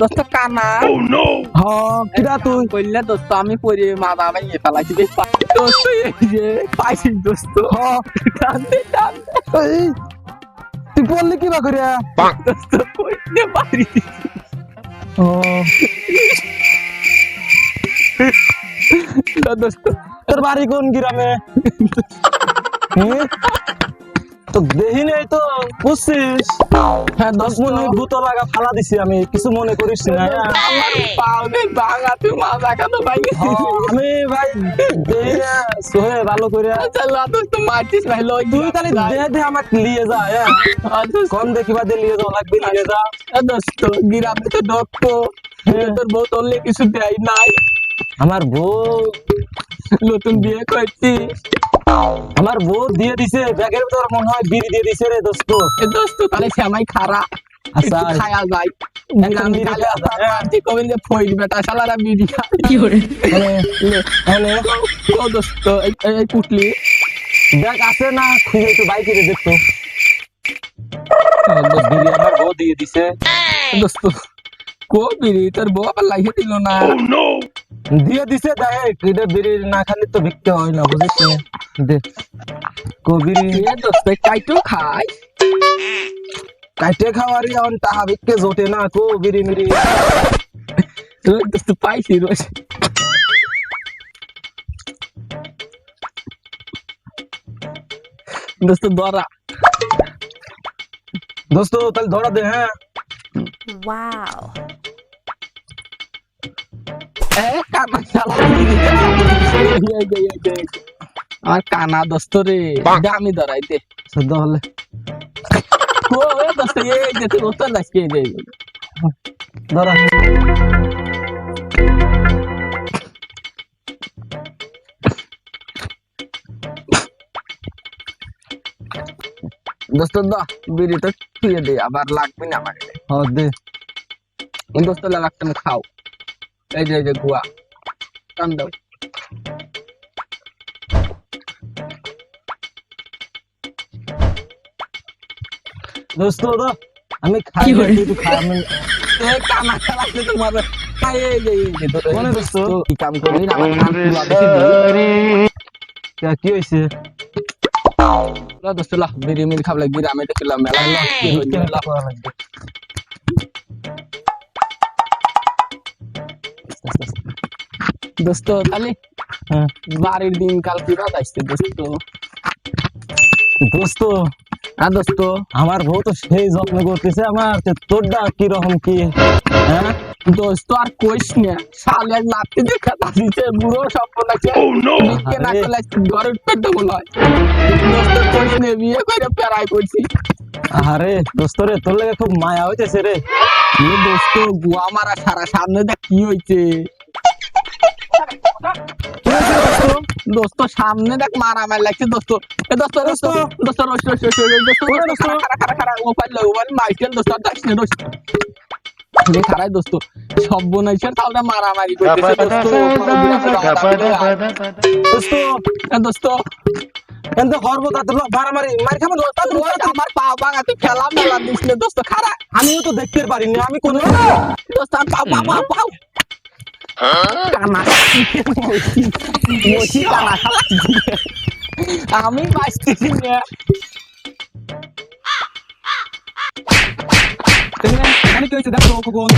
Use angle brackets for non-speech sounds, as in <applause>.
দোস্ত কানা হ্যাঁ কিরা তুই কইলে দোস্ত আমি পরে মাথা ভেঙে ফেলাইছি বেশ পা- দোস্ত এই যে পাইছি দোস্ত হ্যাঁ টানতে টানতে এই, তুই বললি কি বা করিয়া দোস্ত কইতে পারি ও। <laughs> তোর বাড়ি কোন গ্রামে? <laughs> দেহি নেই তো বুঝছিস? হ্যাঁ দশ মনে হয় লাগা ফালা দিছি আমি কিছু মনে করিস না। ভাঙা তুই ভাই হ্যাঁ, আমি ভাই না সোহে ভালো করে চলো দোস্ত মারছিস ভাই লই তুই তাহলে দেহে দেহে আমাকে নিয়ে যা হ্যাঁ কম দেখিবা দিয়ে নিয়ে যাও লাগবে নিয়ে যা। দোস্ত গিরামে তো ডক্টর তোর বউ তোরলে কিছু দেয় নাই। আমার বউ। নতুন বিয়ে করছিস আমার বউ দিয়ে দিছে ব্যাগের ভিতর মনে হয় বিড়ি দিয়ে দিছে রে দোস্ত। এ দোস্ত তাহলে শ্যামাই খারা। আচ্ছা। খায়া যায়। দোস্ত এই- এই পুটলি। দেখ আছে না? খুঁজে একটু বাইকে দেখতো বিড়ি আমার বউ দিয়ে দিছে। দোস্ত কো বিড়ি? তোর বউ আবার লাইহে দিল না। দিয়ে দিছে দেখ এটা বিড়ি না খালি তো বিকতে হয় না বুঝিস না? দে। কো বিড়ি কাইটো খাই কাইটে খাওয়ারি এখন টাহা বিকতে জোটে না, কো বিড়ি পাইছি রোজ দোস্ত দরা দোস্ত, তাহলে ধরা দে হ্যাঁ। Wow. এ কানা দোস্ত রে দামি ধরাই দে। হলে। ও দোস্ত এই যে তুই দোস্ত লাসকে দে ধরা। দোস্ত দা বিড়ি ছুঁয়ে দে আবার লাগবে না আমার। হ্যাঁ দে। দোস্ত লাগাতাম খাও। এই যে এই যে গুয়া টান দাও। দোস্ত আমি খাই তুই একটু খা আমি এ কানা খেলাতে তোমার? কি কাম করবি আমার হয়েছে? দোস্ত বিড়ি মিল খাবলে গ্রামে দেখলাম মেলা দোস্ত তাহলে হ্যাঁ। বাড়ির দিন কাল কি রাত আসছে দোস্ত? দোস্ত হ্যাঁ দোস্ত আমার বউ তো সেই যত্ন করতেছে আমার তোরটা কি রকম কি? হ্যাঁ? দোস্ত আর কইস না শালের দেখা বুড়ো সব বলেছে লিখে না। করলে ঘরে নয় দোস্ত কইস না বিয়ে করে প্যারাই করছি। আরে দোস্ত রে তোর লাগে খুব মায়া হইতেছে রে। দোস্ত গুয়া মারা সারা সামনে দেখ কি হইছে। কি হয়েছে দোস্ত সামনে দেখ মারা মার লাগছে দোস্ত। এ দোস্ত দোস্ত দোস্ত। রোস রোস রোস রোস দোস্ত দোস্ত। খারা খারা খারা খারা ও পাইলে মাইকেল দোস্ত দোস্ত। যে খারাই দোস্ত সব বনাইছে তাহলে মারামারি করতেছে দোস্ত. দোস্ত এ দোস্ত এনতে হরব তাতে মারামারি মারি খাব দোস্ত আমার পা ভাঙাতে খেলা মেলা দিছিল দোস্ত খারা আমিও তো দেখতে পারিনি আমি কোন দোস্ত আর পাও পাও। আমি বাঁচতেছি এখানে কি হয়েছে দেখো খোকন